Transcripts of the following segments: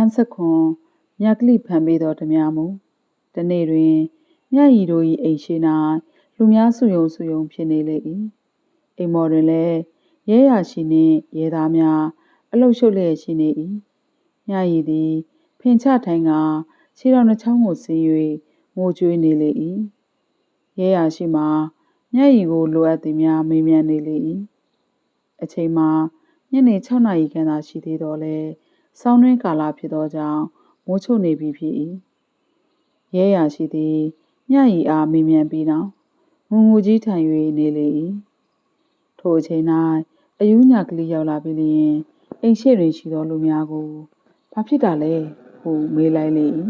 န်းဆက်ခွန်မြတ်ကလိဖန်ပေးတော်ဓမြမူတနေ့တွင်မြတ်ရီတို့၏အိမ်ရှိ၌လူများစုယုံစုယုံဖြစ်နေလေ၏အိမ်မော်တွင်လည်းရဲရရှိနှင့်ရဲသားများအလုရှုပ်လျက်ရှိနေ၏မြတ်ရီသည်ဖင်ချထိုင်ကခြေတော်နှချောင်းကိုဆင်း၍ငိုကြွေးနေလေ၏ရဲရရှိမှမြတ်ရီကိုလိုအပ်သည်များမေးမြန်းနေလေ၏အချိန်မှာညနေ6နာရီခန့်သာရှိသေးတော်လဲ ဆောင်းတွင်းကာလဖြစ်သောကြောင့် မိုးချုပ်နေပြီဖြစ်၏ရဲရရှိသည် မြတ်ရီအားမေးမြန်းပြီးနောက်ငုံငူကြီးထိုင်၍နေလေ၏ထိုအချိန်၌အယူညာကလေးရောက်လာပြီးလျင် အိမ်ရှိတွင်ရှိသောလူများကို ဘာဖြစ်တာလဲဟု မေးလိုက်လေ၏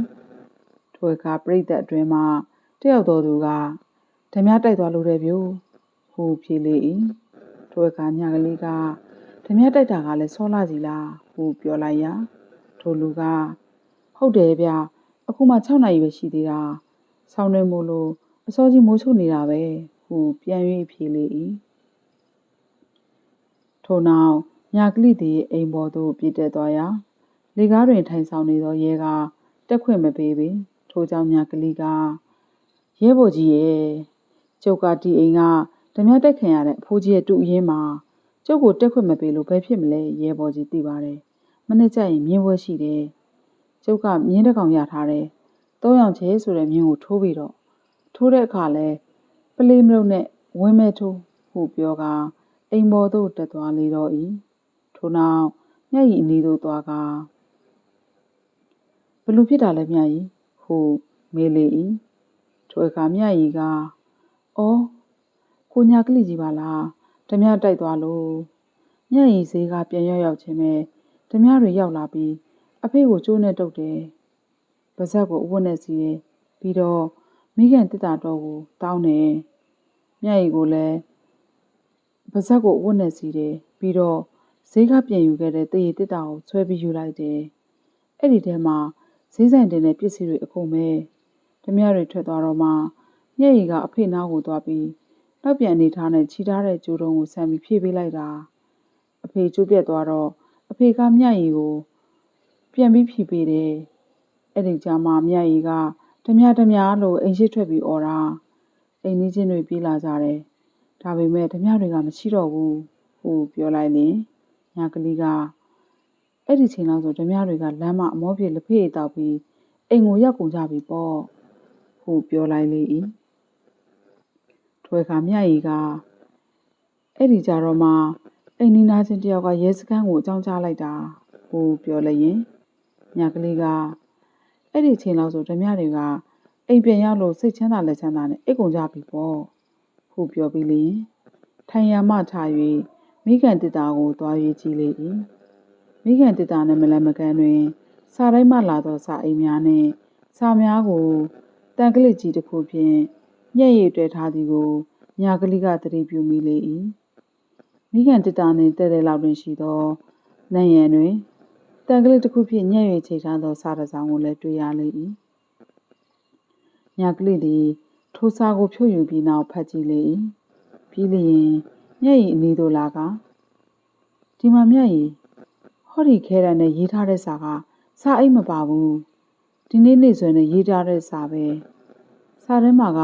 ထိုအခါပြိတ္တအတွင်းမှတယောက်တော်သူကဓမြတိုက်သွားလို့တဲ့ဗျို့ ဟု ဖြေလေ၏ထိုအခါညာကလေးက ဓမြတိုက်တာကလည်းဆောလာစီလားဟုပြောလိုက်ရာထိုလူကဟုတ်တယ်ဗျအခုမှ6နာရီပဲရှိသေးတာဆောင်းနေမို့လို့အစောကြီးမိုးချုပ်နေတာပဲဟုပြန်၍ဖြေလေ၏ထို့နောက်ညာကလိသည်အိမ်ပေါ်သို့ပြေးတက်သွားရာလေကားတွင်ထိုင်ဆောင်နေသောရဲကတက်ခွင့်မပေးပေထိုကြောင့်ညာကလိကရဲဘော်ကြီးရဲ့ကျုပ်ကဒီအိမ်ကဓမြတက်ခံရတဲ့အဖိုးကြီးရဲ့တူအရင်းမှာ ကျုပ်ကိုတက်ခွင့်မပေးလို့ဘယ်ဖြစ်မလဲရဲဘော်ကြီးသိပါတယ်မနေ့ကျရင်မြင်းပွဲရှိတယ်ကျုပ်ကမြင်းတစ်ကောင်ရထားတယ်သုံးယောက်ချဲဆိုတဲ့မြင်းကိုထိုးပြီးတော့ထိုးတဲ့အခါလဲပလေးမလို့နဲ့ဝင်းမဲထိုးဟုပြောကအိမ်ပေါ်သို့တက်သွားလေတော့၏ထို့နောက်မျက်ရည်အနီးသို့သွားကဘလို့ဖြစ်တာလဲမျက်ရည်ဟုမေးလေ၏ထိုအခါမျက်ရည်ကအော်ကိုညာကလေးကြီးပါလား ဓမြတိုက်သွားလို့မျက်ရည်ဈေးကပြန်ရောက်ရောက်ချင်းပဲဓမြတွေရောက်လာပြီးအဖေကိုကျိုးနဲ့တုတ်တယ်ပါဇက်ကိုအဝတ်နဲ့စီးတယ်ပြီးတော့မိခင်တစ်တာတော့ကိုတောင်းတယ်မျက်ရည်ကိုလည်းပါဇက်ကိုအဝတ်နဲ့စီးတယ်ပြီးတော့ဈေးကပြန်ယူခဲ့တဲ့တရေတစ်တာကိုဆွဲပြီးယူလိုက်တယ်အဲ့ဒီထဲမှာဈေးဆိုင်တင်တဲ့ပစ္စည်းတွေအကုန်ပဲဓမြတွေထွက်သွားတော့မှမျက်ရည်ကအဖေနားကိုသွားပြီး နောက်ပြန်အနေထားနဲ့ခြိထားတဲ့ကြိုးတုံးကိုဆမ်းပြီးဖြည့်ပေးလိုက်တာအဖေကျိုးပြက်သွားတော့အဖေကမျက်ရည်ကိုပြန်ပြီးဖြည့်ပေးတယ်အဲ့ဒီကြမှာမျက်ရည်ကဓမြဓမြလို့အိမ်ရှိထွက်ပြီးអော်တာအိမ်နီးချင်းတွေပြေးလာကြတယ်ဒါပေမဲ့ဓမြတွေကမရှိတော့ဘူးဟုပြောလိုက်ရင်ညာကလေးကအဲ့ဒီချိန်လောက်ဆိုဓမြတွေကလမ်းမအမောပြေလက်ဖေးတောက်ပြီးအိမ်ကိုရောက်ကုန်ကြပြီပေါ့ဟုပြောလိုက်လေ၏ ထွေခါမြတ်ရီကအဲ့ဒီကြတော့မှအိမ်နီးနားချင်းတယောက်ကရဲစခန်းကိုအကြောင်းကြားလိုက်တာဟုပြောလိုက်ရင်ညာကလေးကအဲ့ဒီချိန်လောက်ဆိုဓမြတွေကအိမ်ပြန်ရောက်လို့စိတ်ချမ်းသာလက်ချမ်းသာနဲ့အိတ်ကုန်ကြပြီပေါ့ဟုပြောပြီးလျင်ထိုင်ရမှထား၍မိခင်တစ်တာကိုသွား၍ကြည့်လေ၏မိခင်တစ်တာနဲ့မလမကန်တွင်စာတိုင်းမှလာသောစာအိမ်များနှင့်စာများကိုတန်ကလစ်ကြီးတစ်ခုဖြင့် ညက်ရည်တွေ့ထားသည်ကိုညာကလေးက သတိပြုမိလေ၏မိခင်တစ်တာနှင့်တဲ့တဲ့လောက်တွင်ရှိသော နံရံတွင်တန်ကလစ်တစ်ခုဖြင့်ညက်ရည်ချိန်ထားသော စာတစ်စောင်ကိုလည်း တွေ့ရလေ၏ညာကလေးသည် ထိုစာကို ဖြုတ်ယူပြီးနောက် ဖတ်ကြည့်လေ၏ပြီးလျင်မျက်ရည်အနီးသို့လာကဒီမှာမျက်ရည် ဟောဒီခဲရန်နဲ့ ရေးထားတဲ့စာက စာအိတ်မပါဘူး ဒီနေ့ နေ့စွဲနဲ့ ရေးထားတဲ့စာပဲ စာထဲမှာက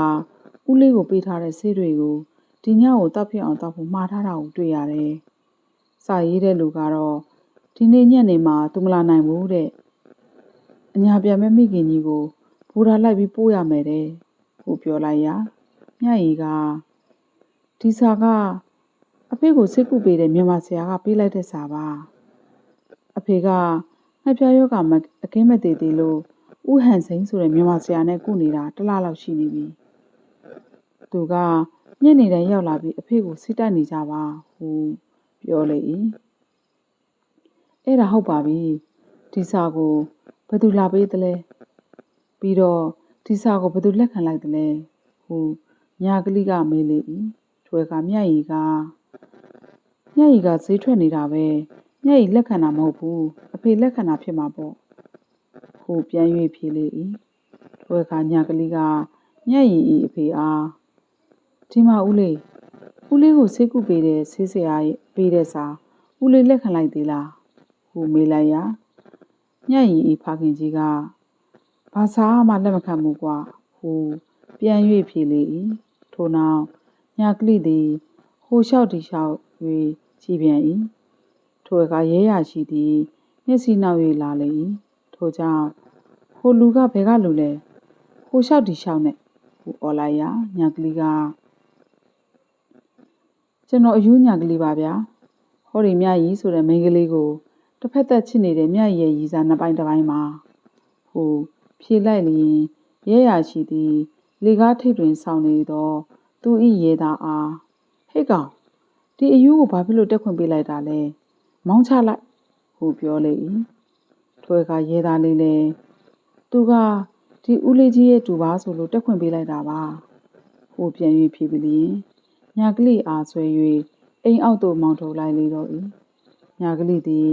ဦးလေးကိုပေးထားတဲ့ဆေးတွေကိုဒီညကိုတောက်ဖြစ်အောင်တောက်ဖို့မှားထားတာကိုတွေ့ရတယ်စာရေးတဲ့လူကတော့ဒီနေ့ညနေမှာသူမလာနိုင်ဘူးတဲ့အညာပြန်မဲ့မိခင်ကြီးကိုဘူရာလိုက်ပြီးပို့ရမယ်တဲ့ဟိုပြောလိုက်ရာမြတ်ရီကဒီစာကအဖေကိုစိတ်ကူပေးတဲ့မြန်မာဆရာကပေးလိုက်တဲ့စာပါအဖေကငှက်ပြားယောဂမအကင်းမသေးသေးလို့ဥဟန်စိန်ဆိုတဲ့မြန်မာဆရာနဲ့ကုနေတာတစ်လလောက်ရှိနေပြီ သူကညနေတိုင်းရောက်လာပြီး အဖေကိုစိတ်တက်နေကြပါဟူပြောလေ၏အဲ့ဒါဟုတ်ပါပြီ ဒီစာကို ဘယ်သူလာပေးသလဲ ပြီးတော့ ဒီစာကို ဘယ်သူလက်ခံလိုက်သလဲဟူညာကလေးက မေးလေ၏ထွဲကမြတ်ရီကမြတ်ရီကဈေးထွက်နေတာပဲ မြတ်ရီလက်ခံတာမဟုတ်ဘူး အဖေလက်ခံတာဖြစ်မှာပေါ့ဟိုပြန်၍ဖြေလေ၏ထွဲကညာကလေးက မြတ်ရီဤအဖေအား ဒီမှာဦးလေးဦးလေးကိုဆေးကုပေးတဲ့ဆေးဆရာပေးတဲ့စာဦးလေးလက်ခံလိုက်သေးလားဟိုမေးလိုက်ရာညက်ရီဤဖခင်ကြီးကဘာသာမှလက်မခံဘူးကွာဟူပြန်၍ဖြေလေ၏ထို့နောက်ညာကလိသည်ဟိုလျှောက်ဒီလျှောက်၍ကြည်ပြန်၏ထိုအခါရဲရရှိသည်မျက်စိနောက်၍လာလေ၏ထိုကြောင့်ဟိုလူကဘယ်ကလူလဲဟိုလျှောက်ဒီလျှောက်နဲ့ဟူအော်လိုက်ရာညာကလေးက ကျွန်တော်အယူညာကလေးပါဗျာဟောဒီမြကြီးဆိုတဲ့မိန်းကလေးကိုတစ်ဖက်သက်ချစ်နေတဲ့မြကြီးရဲ့ရည်စားနှစ်ပိုင်းတစ်ပိုင်းမှာဟိုဖြေလိုက်လျင်ရဲရရှိသည်လေကားထိပ်တွင်ဆောင်းနေသော သူဤရေသာအားဟဲ့ကောင်ဒီအယူကိုဘာဖြစ်လို့တက်ခွင့်ပေးလိုက်တာလဲမောင်းချလိုက်ဟုပြောလေ၏ထွေကရဲသားလေးလေသူကဒီဦးလေးကြီးရဲ့တူပါဆိုလို့တက်ခွင့်ပေးလိုက်တာပါဟိုပြန်၍ဖြေပြီးလျင် ညာကလေးအားဆွဲ၍အိမ်အောက်သို့ မောင်းထုတ်လိုက်လေတော့၏ညာကလေးသည်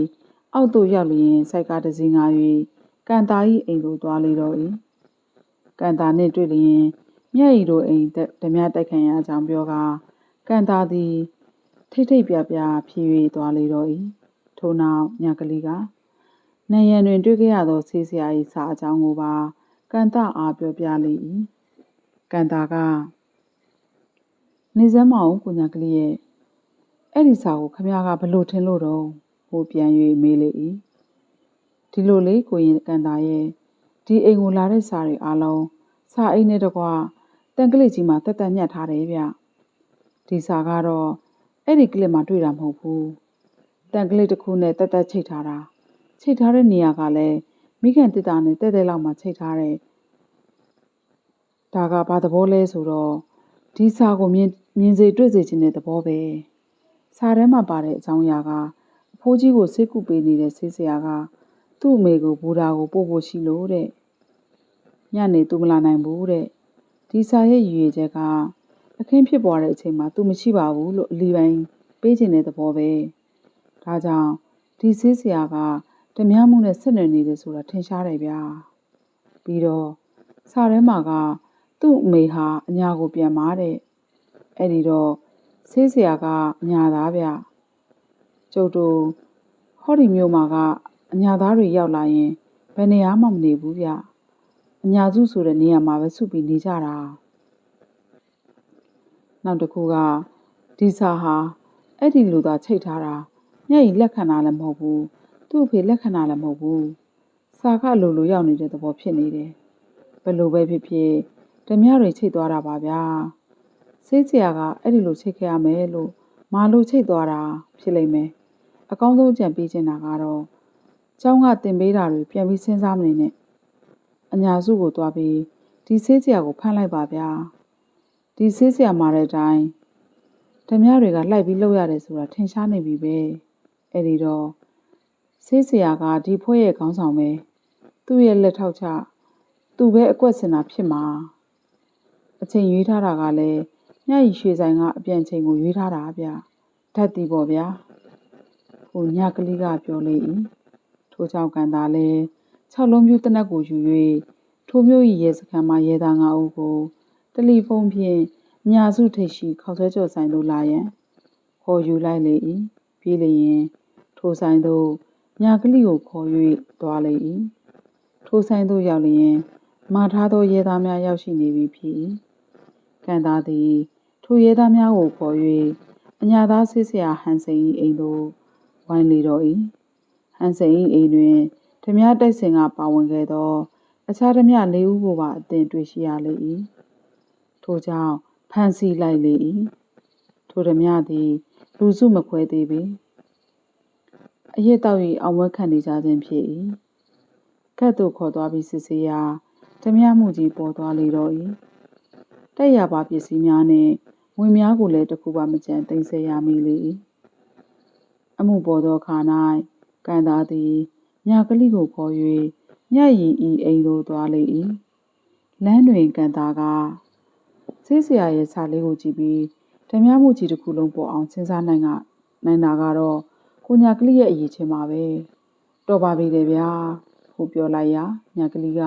အောက်သို့ရောက်လျင်စိုက်ကားတစ်စီးငါ၍ကန်တာ၏အိမ်သို့ သွားလေတော့၏ကန်တာနှင့်တွေ့လျင် မြတ်ရီတို့အိမ်ဓမြတိုက်ခံရကြောင်းပြောကာကန်တာသည် ထိတ်ထိတ်ပြပြဖြည်၍သွားလေတော့၏ထို့နောက်ညာကလေးကနယံတွင် တွေ့ခဲ့ရသော ဆေးဆရာ၏စာအကြောင်းကိုပါကန်တာအား ပြောပြလေ၏ကန်တာက နေစမ်းမအောင်ကိုညာကလေးရဲ့အဲ့ဒီစာကိုခမရကဘလို့ထင်လို့တော့ဟိုပြန်၍မေးလေ၏ဒီလိုလေကိုရင်ကန်တာရဲ့ဒီအိမ်ကိုလာတဲ့စာတွေအားလုံးစာအိမ်နဲ့တကွာတန်ကလေးကြီးမှာတက်တက်ညှက်ထားတယ်ဗျဒီစာကတော့အဲ့ဒီကလစ်မှာတွေ့တာမဟုတ်ဘူးတန်ကလေးတစ်ခုနဲ့တက်တက်ချိတ်ထားတာချိတ်ထားတဲ့နေရာကလည်းမိခင်တစ်တာနဲ့တက်တက်လောက်မှချိတ်ထားတဲ့ဒါကဘာသဘောလဲဆိုတော့ဒီစာကိုမြင် မြင်စေတွေ့စေခြင်းတဲ့သဘောပဲစာထဲမှာပါတဲ့အကြောင်းအရာကအဖိုးကြီးကိုစိတ်ကူပေးနေတဲ့ဆေးဆရာက သူ့အမေကိုဘူတာကိုပို့ဖို့ရှိလို့တဲ့ညနေသူမလာနိုင်ဘူးတဲ့ဒီစာရဲ့ရည်ရွယ်ချက်ကအခင်းဖြစ်ပေါ်တဲ့အချိန်မှာသူမရှိပါဘူးလို့အလီပိုင်းပေးခြင်းတဲ့သဘောပဲဒါကြောင့်ဒီဆေးဆရာကဓမြမှုနဲ့ဆက်နွယ်နေတယ်ဆိုတာထင်ရှားတယ်ဗျာပြီးတော့စာထဲမှာကသူ့အမေဟာအညာကိုပြန်မာတဲ့ အဲ့ဒီတော့ဆေးဆရာကအညာသားဗျကျုပ်တို့ဟောဒီမျိုးမှာကအညာသားတွေရောက်လာရင်ဘယ်နေရာမှမနေဘူးဗျအညာစုဆိုတဲ့နေရာမှာပဲစုပြီးနေကြတာနောက်တစ်ခုကဒီစာဟာအဲ့ဒီလူသာချိတ်ထားတာညက်ရီလက်ခံတာလည်းမဟုတ်ဘူးသူ့အဖေလက်ခံတာလည်းမဟုတ်ဘူးစာကလိုလိုရောက်နေတဲ့သဘောဖြစ်နေတယ်ဘယ်လိုပဲဖြစ်ဖြစ်ဓမြတွေချိတ်သွားတာပါဗျာ ဆေးဆရာက အဲ့ဒီလိုချိတ်ခဲ့ရမယ်လို့ မာလို့ချိတ်သွားတာ ဖြစ်လိမ့်မယ် အကောင်းဆုံးကြံပေးချင်တာကတော့ ကျောင်းကတင်ပေးတာတွေ ပြန်ပြီးစဉ်းစားမနေနဲ့ အညာစုကိုသွားပြီး ဒီဆေးဆရာကို ဖမ်းလိုက်ပါဗျာ ဒီဆေးဆရာမှာတဲ့အတိုင်းဓမြတွေကလှိုက်ပြီးလှုပ်ရတယ်ဆိုတာ ထင်ရှားနေပြီပဲ အဲ့ဒီတော့ ဆေးဆရာက ဒီဖွဲ့ရဲ့ ခေါင်းဆောင်ပဲ သူ့ရဲ့ လက်ထောက်ချ သူပဲ အကွက်စင်တာဖြစ်မှာ အချိန်ရွေးထားတာကလည်း ညရီရွှေဆိုင်ကအပြန်ချိန်ကို ရွေးထားတာဗျဓာတ်တီပေါ့ဗျာဟိုညကလေးကပြောလေ၏ထို့ကြောင့်ကန်တာလဲ၆လုံးပြူတနက်ကိုယူ၍ထိုမျိုးဤရဲစခန်းမှရဲသား၅ဦးကိုတယ်လီဖုန်းဖြင့်ညာစုထိပ်ရှိခေါက်ဆွဲကြော်ဆိုင်သို့လာရန်ခေါ်ယူလိုက်လေ၏ပြီးလျင်ထိုဆိုင်သို့ညာကလေးကိုခေါ်၍သွားလေ၏ထိုဆိုင်သို့ရောက်လျင်မာထားသောရဲသားများရောက်ရှိနေပြီဖြစ်၏ကန်သားသည် ထိုရဲသားများကိုခေါ်၍အညာသားဆေးဆရာဟန်စိန်၏အိမ်သို့ ဝိုင်းလေတော့၏ဟန်စိန်၏အိမ်တွင်ဓမြတိုက်စင်ကပါဝင်ခဲ့သော အခြားဓမြ၄ဦးကိုပါ အသင်တွေ့ရှိရလေ၏ထို့ကြောင့်ဖန်စီလိုက်လေ၏ထိုဓမြသည် လူစုမခွဲသေးပေ အရက်တောက်၍အောင်ဝဲခံနေကြခြင်းဖြစ်၏ကတ်သို့ခေါ်သွားပြီး စစ်ဆေးရာဓမြမှုကြီးပေါ်သွားလေတော့၏တက်ရပါပစ္စည်းများနှင့် ငွေများကိုလည်းတခုပါမကြံသိမ်းဆည်းရမိလေ၏အမှုပေါ်သောခါ၌ကန်သားသည်ညကလေးကိုခေါ်၍ညရီဤအိမ်သို့ သွားလေ၏လမ်းတွင်ကန်သားကဆေးဆရာရဲ့စာလေးကိုကြည့်ပြီးဓမြမှုကြီးတစ်ခုလုံးပေါ်အောင် စဉ်းစားနိုင်ကနိုင်တာကတော့ ကိုညာကလေးရဲ့အရေးချင်းပါပဲ တော်ပါပြီလေဗျာဟိုပြောလိုက်ရာညာကလေးက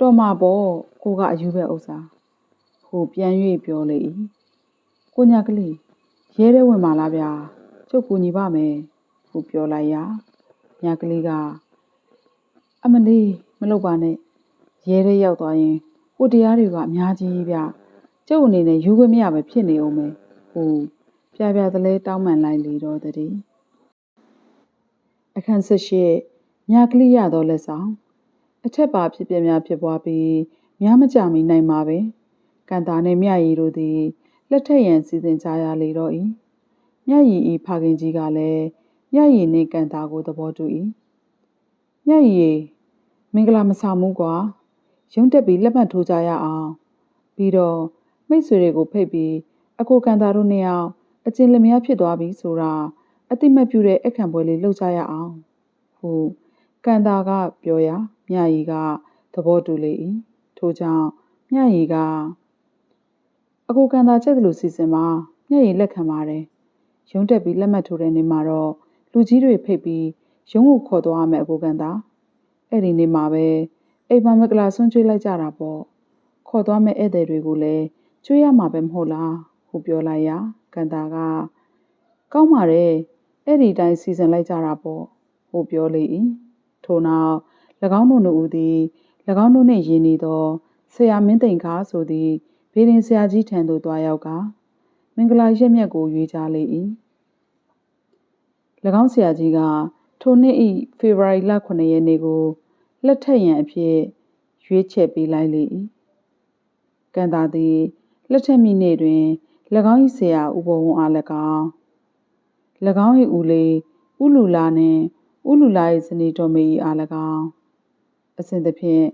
တော်မှာပေါ့ ကိုကအယူပဲဥစ္စာဟိုပြန်၍ပြောလေ၏ ကိုညာကလေးရဲတဲ့ဝင်ပါလားဗျာကျုပ်ကူညီပါမယ်ဟိုပြောလိုက်ရာညာကလေးကအမလေးမလုပ်ပါနဲ့ရဲရဲရောက်သွားရင်ဟိုတရားတွေကအများကြီးဗျကျုပ်အနေနဲ့ယူခွင့်မရပဲဖြစ်နေအောင်မယ်ဟိုပြပြသလဲတောင်းပန်လိုက်လေတော့တည်းအခန်းဆက်ရှိညာကလေးရတော့လက်ဆောင်အထက်ပါဖြစ်ပြများဖြစ်ပွားပြီးများမကြမီနိုင်မှာပဲကန်တာနဲ့မြရည်တို့သည် လက်ထက်ရန်စီစဉ်ကြရလေတော့၏မြရည်ဤဖခင်ကြီးကလည်းမြရည်နှင့်ကန်တာကိုသဘောတူ၏မြရည်မင်္ဂလာမဆောင်ဘူးကွာရုံးတက်ပြီးလက်မှတ်ထိုးကြရအောင်ပြီးတော့မိတ်ဆွေတွေကိုဖိတ်ပြီးအကိုကန်တာတို့နှစ်ယောက်အကျဉ်လျားဖြစ်သွားပြီဆိုတာအတိမတ်ပြုတဲ့အခန့်ပွဲလေးလုပ်ကြရအောင်ဟုကန်တာကပြောရာမြရီကသဘောတူလေ၏ထို့ကြောင့်မြရီက အကိုကန်တာချက်သလိုစီစဉ်မှာမြရီလက်ခံပါတယ်ရုံးတက်ပြီးလက်မှတ်ထိုးတဲ့နေ့မှာတော့လူကြီးတွေဖိတ်ပြီးရုံးကိုခေါ်သွားမယ်အကိုကန်တာအဲ့ဒီနေ့မှာပဲအိမ်မမကလာဆွန့်ကျွေးလိုက်ကြတာပေါ့ခေါ်သွားမဲ့ဧည့်သည်တွေကိုလည်းကျွေးရမှာပဲမဟုတ်လားဟုပြောလိုက်ရာကန်တာကကောင်းပါတယ်အဲ့ဒီတိုင်းစီစဉ်လိုက်ကြတာပေါ့ဟုပြောလေ၏ထို့နောက်၎င်းတို့နှစ်ဦးသည်၎င်းတို့နှင့်ယဉ်နေသောဆရာမင်းသိန်ခါဆိုသည့် ဘေးရင်ဆရာကြီးထံသို့တွားရောက်က မင်္ဂလာရက်မြတ်ကို ရွေးကြလေ၏၎င်းဆရာကြီးက ထိုနှစ်၏ဖေဖော်ဝါရီလ9ရက်နေ့ကို လက်ထက်ရန်အဖြစ် ရွေးချယ်ပေးလိုက်လေ၏ကန်တာသည် လက်ထက်မိနေ့တွင်၎င်း၏ဆရာဥပဝန်းအား၎င်း၎င်း၏ဦးလေးဥလူလာနှင့်ဥလူလာ၏ဇနီးတော်မေ၏အား၎င်း အစဉ်သဖြင့်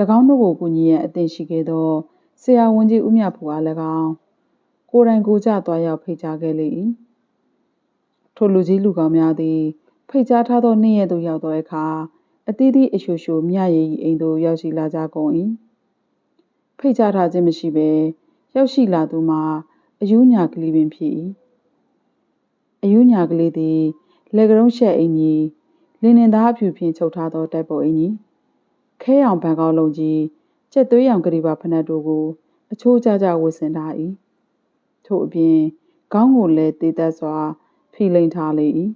၎င်းတို့ကို ကူညီရန် အသင့်ရှိခဲ့သော ဆရာဝန်ကြီးဦးမြတ်ဖူအား၎င်း ကိုယ်တိုင်ကိုကြသွားရောက် ဖိတ်ကြားခဲ့လေ၏ထိုလူကြီးလူကောင်းများသည် ဖိတ်ကြားထားသောနေ့ရက်သို့ ရောက်သောအခါ အသီးသီးအရှိုရှို မြရည်အိမ်သို့ ရောက်ရှိလာကြကုန်၏ဖိတ်ကြားထားခြင်းမရှိဘဲ ရောက်ရှိလာသူမှာအယူညာကလေးပင်ဖြစ်၏အယူညာကလေးသည်လက်ကုံးရှက်အင်ကြီးလင်းနေသားအဖြူဖြင့် ချုပ်ထားသော တိုက်ပေါ်အင်ကြီးခဲရောင်ဗန်ကောက်လုံးကြီး ကျက်သွေးရောင်ကလေးပါဖနက်တို့ကို အချိုးကျကျဝတ်ဆင်ထား၏ထို့အပြင်ခေါင်းကိုလည်းတေးသက်စွာ ဖိလိန်ထားလေ၏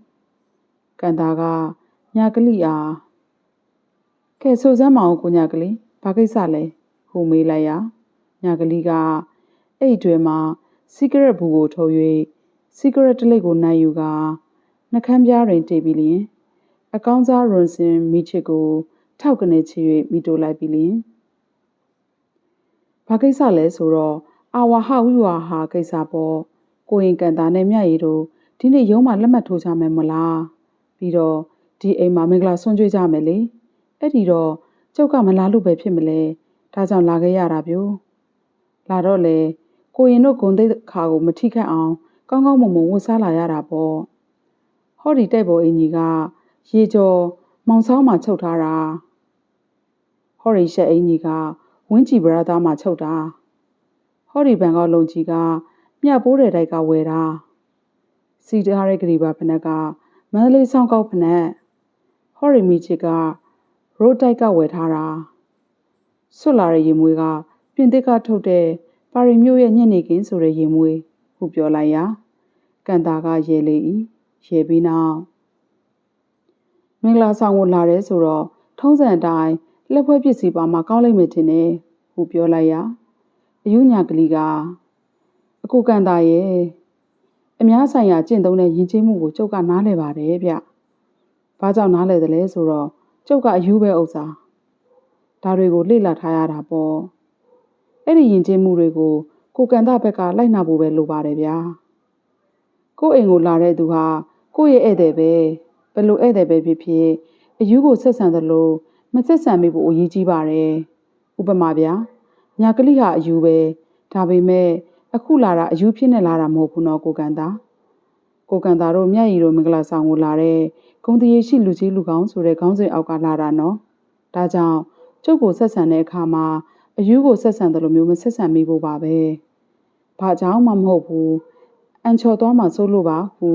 ကန်တာကညာကလေးအားကဲဆိုစမ်းမအောင်ကိုညာကလေးဘာကိစ္စလဲဟူမေးလိုက်ရာညာကလေးကအဲ့တွင်မှာစီကရက်ဘူးကိုထုတ်၍စီကရက်တလိပ်ကိုနိုင်ယူကနှကမ်းပြားတွင်တိတ်ပြီးလျင် အကောင်းစားရွန်စင်မိချစ်ကိုထောက်ကနေချ၍မိတိုလိုက်ပြီးလျင် ဘာကိစ္စလဲဆိုတော့အာဝါဟဝိဝါဟာကိစ္စပေါ့ကိုရင်ကန်တာနဲ့မြရည်တို့ဒီနေ့ရုံးမှာလက်မှတ်ထိုးကြမယ်မလားပြီးတော့ဒီအိမ်မှာမင်္ဂလာဆွန့်ကြွေးကြမယ်လေအဲ့ဒီတော့ကျုပ်ကမလာလို့ပဲဖြစ်မလဲဒါကြောင့်လာခဲ့ရတာပြို့လာတော့လေကိုရင်တို့ဂုံသိက္ခာကိုမထိခိုက်အောင်ကောင်းကောင်းမွန်မွန်ဝတ်စားလာရတာပေါ့ဟောဒီတိုက်ပေါ်အင်ကြီးကရေကျော်မောင်ဆောင်မှချုပ်ထားတာဟောဒီရှက်အင်ကြီးက ဝင်းကြည်ဘရာသားမှချုပ်တာဟောဒီဘန်ကောက်လုံကြီးကမြတ်ပိုးတဲ့တိုက်ကဝယ်တာစီထားတဲ့ဂရီပါဖနက်ကမန္တလေးဆောင်ကောက်ဖနက်ဟော်ရီမီချစ်ကရိုးတိုက်ကဝယ်ထားတာဆွတ်လာတဲ့ရေမွေးကပြင်သစ်ကထုတ်တဲ့ပါရီမျိုးရဲ့ညနေခင်းဆိုတဲ့ရေမွေးဟုပြောလိုက်ရာကန်တာကရေလေ၏ရေပြီးနောက်မင်္ဂလာဆောင်ကိုလာတယ်ဆိုတော့ထုံးစံအတိုင်း လက်ဖွဲ့ပစ္စည်းပါမှာကောင်းလိမ့်မယ်ထင်တယ်ဟုပြောလိုက်ရာအယူညာကလေးကအကိုကန်တာရဲ့အများဆိုင်ရာကျင့်သုံးတဲ့ယဉ်ကျေးမှုကိုကျုပ်ကနားလည်ပါတယ်ဗျ။ဘာကြောင့်နားလည်သလဲဆိုတော့ကျုပ်ကအယူပဲဥစ္စာဒါတွေကိုလေ့လာထားရတာပေါ့။အဲ့ဒီယဉ်ကျေးမှုတွေကိုကိုကန်တာဘက်ကလိုက်နာဖို့ပဲလိုပါတယ်ဗျာ။ကို့အိမ်ကိုလာတဲ့သူဟာကိုယ့်ရဲ့ဧည့်သည်ပဲဘယ်လိုဧည့်သည်ပဲဖြစ်ဖြစ်အယူကိုဆက်ဆံသလို မဆက်ဆံမိဖို့အရေးကြီးပါတယ်။ဥပမာဗျာညာကလေးဟာအယူပဲဒါပေမဲ့အခုလာတာအယူဖြစ်နေလာတာမဟုတ်ဘူးနော်ကိုကန်တာကိုကန်တာတို့မြတ်ရီတို့မင်္ဂလာဆောင်ကိုလာတဲ့ဂုံတရေရှိလူကြီးလူကောင်းဆိုတဲ့ခေါင်းစဉ်အောက်ကလာတာနော်ဒါကြောင့်ကျုပ်ကိုဆက်ဆံတဲ့အခါမှာအယူကိုဆက်ဆံတယ်လို့မျိုးမဆက်ဆံမိဖို့ပါပဲဘာကြောင့်မှမဟုတ်ဘူးအန်ချော်သွားမှစိုးလို့ပါဟု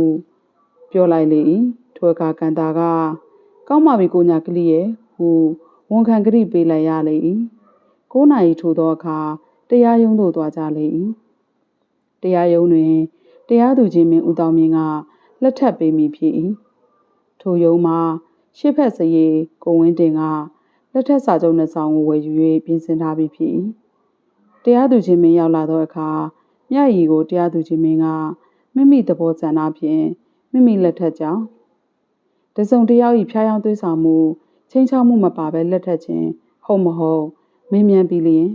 ပြောလိုက်လေ၏ထိုအခါကန်တာကကောင်းပါပြီကိုညာကလေးရဲ့ ဟုဝန်ခံကြိပေးလိုက်ရလေ၏9နာရီထိုသောအခါတရားရုံးသို့သွားကြလေ၏တရားရုံးတွင် တရားသူကြီးမင်းဦးတောင်မြင့်ကလက်ထပ်ပေးမိဖြစ်၏ထိုရုံးမှာရှေ့ဖက်စရေကိုဝင်းတင်ကလက်ထက်စာချုပ်နှစ်ဆောင်ကိုဝယ်ယူ၍ပြင်ဆင်ထားပြီးဖြစ်၏တရားသူကြီးမင်းရောက်လာသောအခါမြတ်ရီကိုတရားသူကြီးမင်းကမိမိသဘောဆန္ဒဖြင့်မိမိလက်ထက်ကြောင့်တစုံတစ်ယောက်၏ဖျားယောင်းသွေးဆောင်မှု ချင်းချောက်မှုမပါဘဲလက်ထက်ခြင်းဟုတ်မဟုတ်မင်းမြန်ပြီးလျင်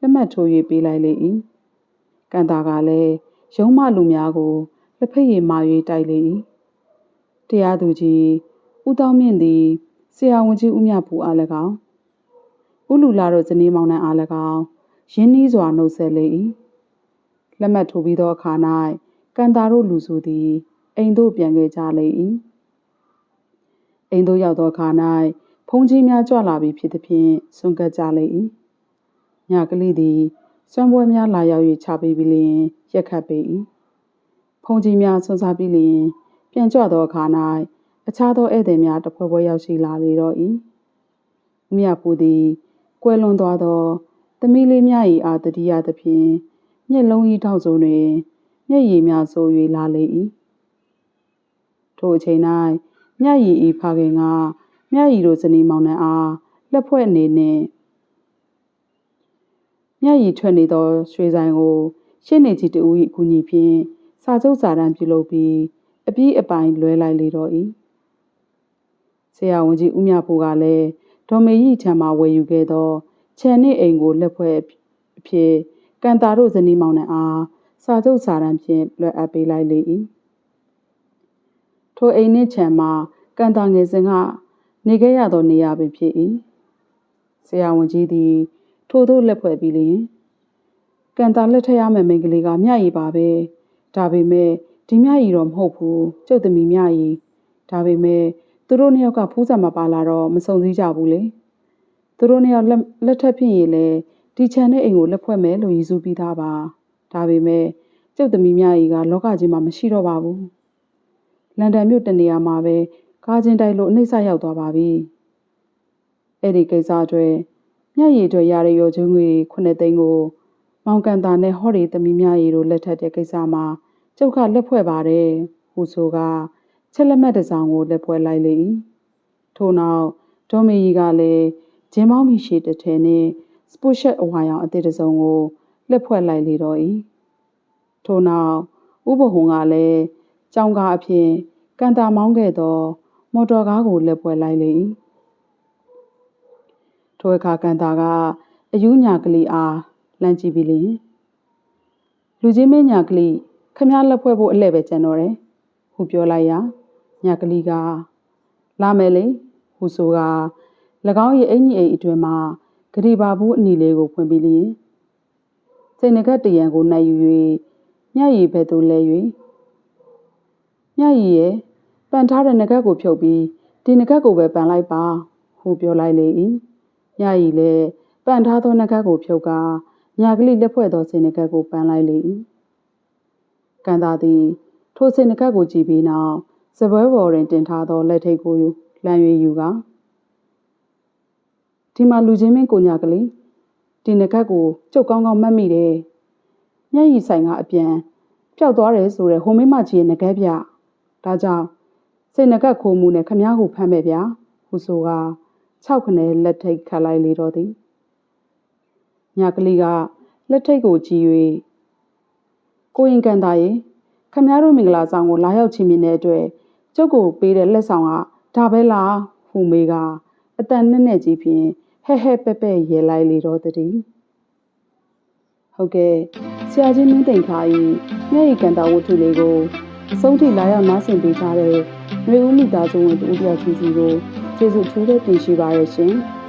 လက်မှတ်ထိုး၍ပေးလိုက်လေ၏ကန်တာကလည်းရုံးမလူများကိုလက်ဖက်ရည်မာ၍တိုက်လေ၏တရားသူကြီးဦးတောင်းမြင့်သည်ဆရာဝန်ကြီးဦးမြဖူအား၎င်းဦးလူလာတို့ဇနီးမောင်နှံအား၎င်းရင်းနှီးစွာနှုတ်ဆက်လေ၏လက်မှတ်ထိုးပြီးသောအခါ၌ကန်တာတို့လူစုသည်အိမ်သို့ပြန်ခဲ့ကြလေ၏အိမ်သို့ရောက်သောအခါ၌ ဖုန်ကြီးများကြွလာပြီးဖြစ်သည်ဖြင့်ဆွန့်ကပ်ကြလေ၏ညကလေးသည်စွမ်းပွဲများလာရောက်၍ချပေးပြီးလျင်ရက်ခတ်ပေ၏ဖုန်ကြီးများဆွန့်စားပြီးလျင်ပြန်ကြွသောအခါ၌အခြားသောဧည့်သည်များတဖွဲဖွဲရောက်ရှိလာလေတော့၏မြတ်ပူသည်ကွယ်လွန်သွားသောသမီးလေးများ၏အာတတိယသဖြင့်မျက်လုံး၏ထောက်စုံတွင်မျက်ရည်များဆို၍လာလေ၏ထိုအချိန်၌မြတ်ရည်၏ဖခင်က မြတ်ရည်တို့ဇနီးမောင်နှံအားလက်ဖွဲ့အနေနှင့်မြတ်ရည်ထွက်နေသောရွှေဆိုင်ကို ရှင်းနေကြီးတူ၏အကူအညီဖြင့်စာချုပ်စာတမ်းပြုလုပ်ပြီးအပြည့်အပိုင်လွဲလိုက်လေတော့၏ဆရာဝန်ကြီးဦးမြဖို့ကလည်းဒေါ်မေကြီးထံမှဝယ်ယူခဲ့သောခြံနှင့်အိမ်ကိုလက်ဖွဲ့အဖြစ်ကန်တာတို့ဇနီးမောင်နှံအားစာချုပ်စာတမ်းဖြင့်လွှဲအပ်ပေးလိုက်လေ၏ထိုအိမ်နှင့်ခြံမှာကန်တာငယ်စဉ်က နေခဲ့ရသောနေရာပင်ဖြစ်၏ဆရာဝန်ကြီးသည် ထိုသို့လက်ဖွဲ့ပြီးလျင်ကန်တာလက်ထက်ရမယ့်မိန်းကလေးကမြရည်ပါပဲဒါပေမဲ့ဒီမြရည်တော့မဟုတ်ဘူးကျုပ်သမီးမြရည်ဒါပေမဲ့သူတို့နှစ်ယောက်ကဖူးစာမပါလာတော့မစုံစည်းကြဘူးလေသူတို့နှစ်ယောက်လက်ထက်ဖြစ်ရင်လေဒီခြံနဲ့အိမ်ကိုလက်ဖွဲ့မယ်လို့ရည်စူးပြီးသားပါဒါပေမဲ့ကျုပ်သမီးမြရည်ကလောကကြီးမှာမရှိတော့ပါဘူးလန်ဒန်မြို့တနေရာမှာပဲ ကားချင်းတိုက်လို့အနှိမ့်ဆက်ရောက်သွားပါပြီအဲ့ဒီကိစ္စအတွက်မြရည်အတွက်ရတဲ့ရော်ကျုံးငွေ9သိန်းကို မောင်ကန်တာနဲ့ဟော်ရီသမီးမြရည်တို့လက်ထက်တဲ့ကိစ္စမှာကျုပ်ကလက်ဖွဲ့ပါတယ်ဟူဆိုကချက်လက်မှတ်တစ်စောင်ကိုလက်ဖွဲ့လိုက်လေ၏ထို့နောက်ဒေါ်မေကြီးကလည်းဂျင်းမောင်းမီရှည်တစ်ထည်နဲ့စပုတ်ရှက်အဝါရောင်အသစ်တစ်စုံကိုလက်ဖွဲ့လိုက်လေတော့၏ထို့နောက်ဥပဟုံကလည်းကြောင်ကားအဖြစ်ကန်တာမောင်းခဲ့သော မော်တော်ကားကိုလက်ပွဲလိုက်လေ၏ထိုအခါကန်တာကအယူညာကလေးအားလှမ်းကြည့်ပြီးလျင်လူချင်းမင်းညာကလေးခမည်းလက်ဖွဲ့ဖို့အလှဲ့ပဲကြံတော့တယ်ဟုပြောလိုက်ရာညာကလေးကလာမယ်လေဟုဆိုက၎င်း၏အင်ကြီးအိမ်အတွင်မှဂရီဘာဘူးအနီလေးကိုဖွင့်ပြီးလျင်စိတ်ငကတ်တရံကိုနှိုက်ယူ၍ညရည်ဘက်သို့လဲ၍ညရည်ရဲ့ ပန်ထားတဲ့ငကတ်ကိုဖြုတ်ပြီးဒီငကတ်ကိုပဲပန်လိုက်ပါဟုပြောလိုက်လေ၏ညရည်လည်းပန်ထားသောငကတ်ကိုဖြုတ်ကာညာကလေးလက်ဖွဲ့သောစိတ်ငကတ်ကိုပန်လိုက်လေ၏ကန်သာသည်ထိုစိတ်ငကတ်ကိုကြည့်ပြီးနောက်စပွဲပေါ်တွင်တင်ထားသောလက်ထိပ်ကိုလှမ်း၍ယူကာဒီမှာလူချင်းမင်းကိုညာကလေးဒီငကတ်ကိုကျုပ်ကောင်းကောင်းမှတ်မိတယ်မျက်ရည်ဆိုင်ကအပြန်ပျောက်သွားတယ်ဆိုရယ်ဟိုမိမကြီးရဲ့ငကတ်ပြဒါကြောင့် စိတ်ငကတ်ခိုးမှုနဲ့ခမားကိုဖမ်းမဲ့ဗျာဟုဆိုက၆ခနဲလက်ထိတ်ခတ်လိုက်လေတော့သည်ညာကလေးကလက်ထိတ်ကိုကြည့်၍ကိုရင်ကန်သားရဲ့ခမားတို့မင်္ဂလာဆောင်ကိုလာရောက်ချီးမြှင့်တဲ့အတွက်ကျုပ်ကိုပေးတဲ့လက်ဆောင်ကဒါပဲလားဟူမေကအတန်နဲ့နဲ့ကြီးဖြင့်ဟဲဟဲပဲ့ပဲ့ရဲလိုက်လေတော့တည်းဟုတ်ကဲ့ဆရာကြီးမင်းတိန်ခါ၏မျက်ရည်ကန်တာဝတ္ထုလေးကိုအဆုံးထိလာရောက်နားဆင်ပေးထားတဲ့ မျိုးဦးမိသားစုဝင်တူတယောက်ချင်းစီကိုကျေးဇူးထူးတဲ့တင်ရှိပါရရှင်။